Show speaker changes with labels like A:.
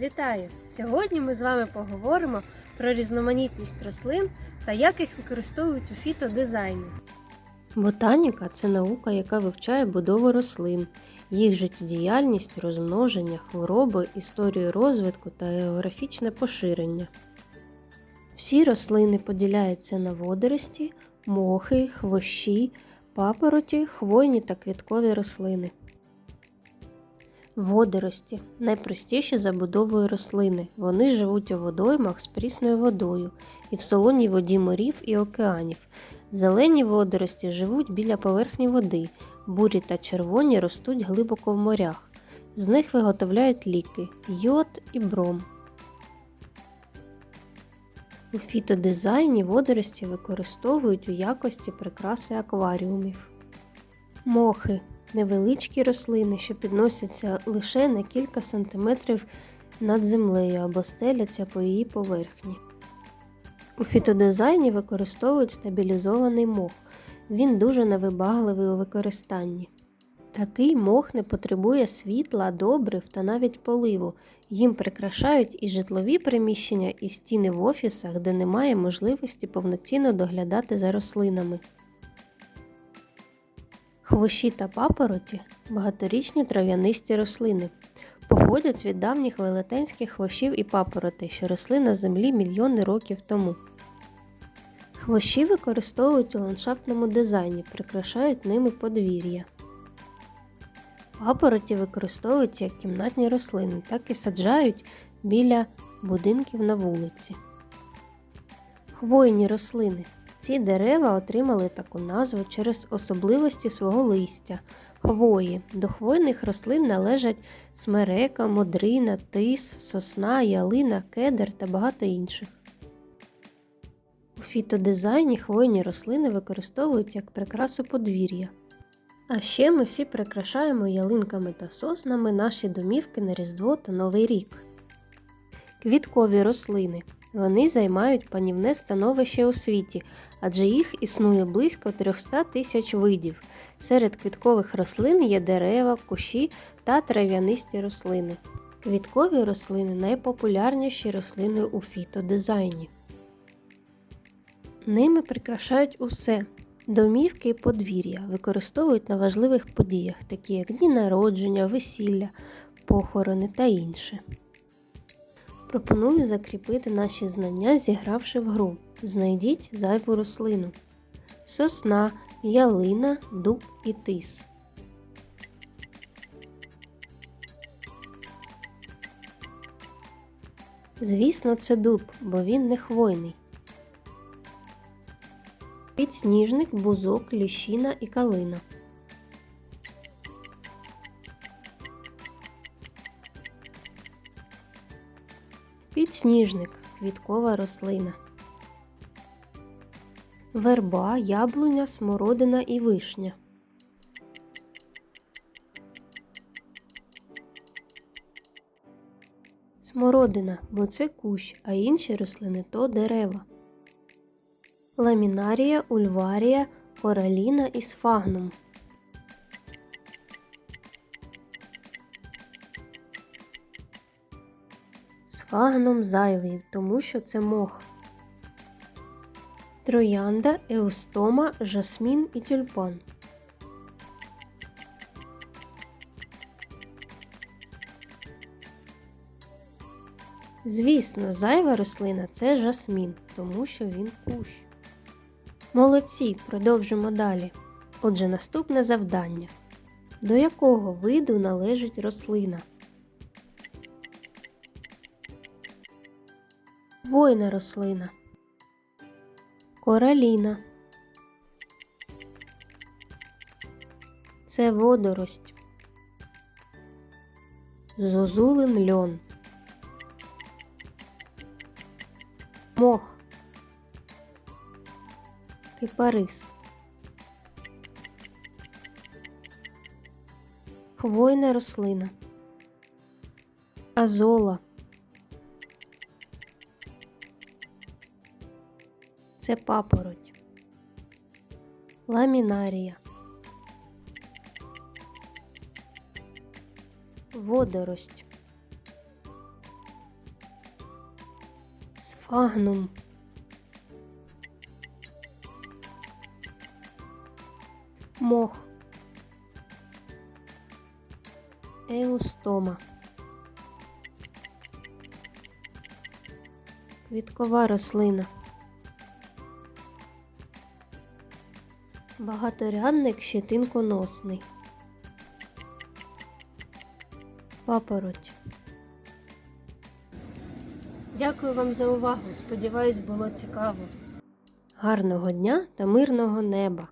A: Вітаю! Сьогодні ми з вами поговоримо про різноманітність рослин та як їх використовують у фітодизайні. Ботаніка це наука, яка вивчає будову рослин, їх життєдіяльність, розмноження, хвороби, історію розвитку та географічне поширення. Всі рослини поділяються на водорості, мохи, хвощі, папороті, хвойні та квіткові рослини. Водорості найпростіші забудовою рослини. Вони живуть у водоймах з прісною водою і в солоній воді морів і океанів. Зелені водорості живуть біля поверхні води, бурі та червоні ростуть глибоко в морях. З них виготовляють ліки йод і бром. У фітодизайні водорості використовують у якості прикраси акваріумів. Мохи невеличкі рослини, що підносяться лише на кілька сантиметрів над землею або стеляться по її поверхні. У фітодизайні використовують стабілізований мох. Він дуже невибагливий у використанні. Такий мох не потребує світла, добрив та навіть поливу. Їм прикрашають і житлові приміщення, і стіни в офісах, де немає можливості повноцінно доглядати за рослинами. Хвощі та папороті багаторічні трав'янисті рослини. Походять від давніх велетенських хвощів і папороти, що росли на землі мільйони років тому. Хвощі використовують у ландшафтному дизайні, прикрашають ними подвір'я. Папороті використовують як кімнатні рослини, так і саджають біля будинків на вулиці. Хвойні рослини. Ці дерева отримали таку назву через особливості свого листя хвої. До хвойних рослин належать смерека, модрина, тис, сосна, ялина, кедр та багато інших. У фітодизайні хвойні рослини використовують як прикрасу подвір'я. А ще ми всі прикрашаємо ялинками та соснами наші домівки на Різдво та Новий рік. Квіткові рослини. Вони займають панівне становище у світі, адже їх існує близько 300 тисяч видів. Серед квіткових рослин є дерева, кущі та трав'янисті рослини. Квіткові рослини найпопулярніші рослини у фітодизайні. Ними прикрашають усе. Домівки і подвір'я використовують на важливих подіях, такі як дні народження, весілля, похорони та інше. Пропоную закріпити наші знання, зігравши в гру. Знайдіть зайву рослину. Сосна, ялина, дуб і тис. Звісно, це дуб, бо він не хвойний. Підсніжник, бузок, ліщина і калина. Підсніжник квіткова рослина. Верба, яблуня, смородина і вишня. Смородина, бо це кущ, а інші рослини то дерева. Ламінарія, ульварія, кораліна і сфагнум. Сфагном зайвий, тому що це мох. Троянда, еустома, жасмін і тюльпан. Звісно, зайва рослина це жасмін, тому що він кущ. Молодці, продовжимо далі. Отже, наступне завдання. До якого виду належить рослина? Хвойна рослина. Кораліна. Це водорость. Зозулин льон. Мох. Кипарис. Хвойна рослина. Азола. Це папороть. Ламінарія. Водорость. Фагнум. Мох. Еустома. Квіткова рослина. Багаторядник щетинконосний. Папороть. Дякую вам за увагу. Сподіваюсь, було цікаво. Гарного дня та мирного неба!